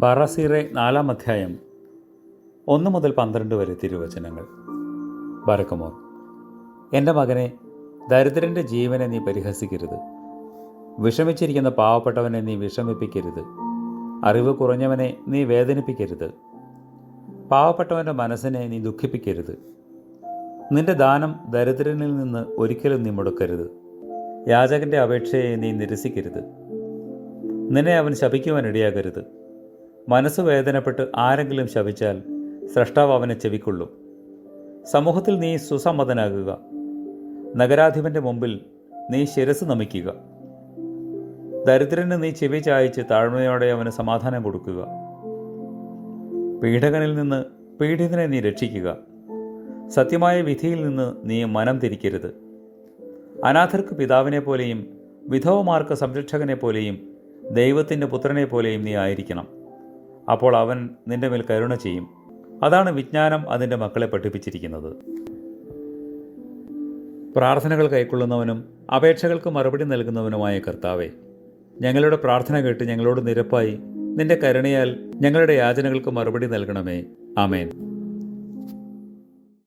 ബാറാസീറെ നാലാം അധ്യായം ഒന്ന് മുതൽ പന്ത്രണ്ട് വരെ തിരുവചനങ്ങൾ. ബരക്കമോർ എന്റെ മകനെ ദരിദ്രന്റെ ജീവനെ നീ പരിഹസിക്കരുത്. വിഷമിച്ചിരിക്കുന്ന പാവപ്പെട്ടവനെ നീ വിഷമിപ്പിക്കരുത്. അറിവ് കുറഞ്ഞവനെ നീ വേദനിപ്പിക്കരുത്. പാവപ്പെട്ടവന്റെ മനസ്സിനെ നീ ദുഃഖിപ്പിക്കരുത്. നിന്റെ ദാനം ദരിദ്രനിൽ നിന്ന് ഒരിക്കലും നീ മുടക്കരുത്. യാചകന്റെ അപേക്ഷയെ നീ നിരസിക്കരുത്. നിന്നെ അവൻ ശപിക്കുവാൻ ഇടയാകരുത്. മനസ്സ് വേദനപ്പെട്ട് ആരെങ്കിലും ശവിച്ചാൽ സ്രഷ്ടാവ് അവനെ ചെവിക്കൊള്ളും. സമൂഹത്തിൽ നീ സുസമ്മതനാകുക. നഗരാധിപന്റെ മുമ്പിൽ നീ ശിരസ് നമിക്കുക. ദരിദ്രന് നീ ചെവി ചായച്ച് താഴ്മയോടെ അവന് സമാധാനം കൊടുക്കുക. പീഡകനിൽ നിന്ന് പീഡിതനെ നീ രക്ഷിക്കുക. സത്യമായ വിധിയിൽ നിന്ന് നീ മനം തിരിക്കരുത്. അനാഥർക്ക് പിതാവിനെ പോലെയും വിധവമാർക്ക് സംരക്ഷകനെ പോലെയും ദൈവത്തിന്റെ പുത്രനെ പോലെയും നീ ആയിരിക്കണം. അപ്പോൾ അവൻ നിന്റെ മേൽ കരുണ ചെയ്യും. അതാണ് വിജ്ഞാനം അതിന്റെ മക്കളെ പഠിപ്പിച്ചിരിക്കുന്നത്. പ്രാർത്ഥനകൾ കൈക്കൊള്ളുന്നവനും അപേക്ഷകൾക്ക് മറുപടി നൽകുന്നവനുമായ കർത്താവെ ഞങ്ങളുടെ പ്രാർത്ഥന കേട്ട് ഞങ്ങളോട് നിരപ്പായി നിന്റെ കരുണയാൽ ഞങ്ങളുടെ യാചനകൾക്ക് മറുപടി നൽകണമേ. ആമേൻ.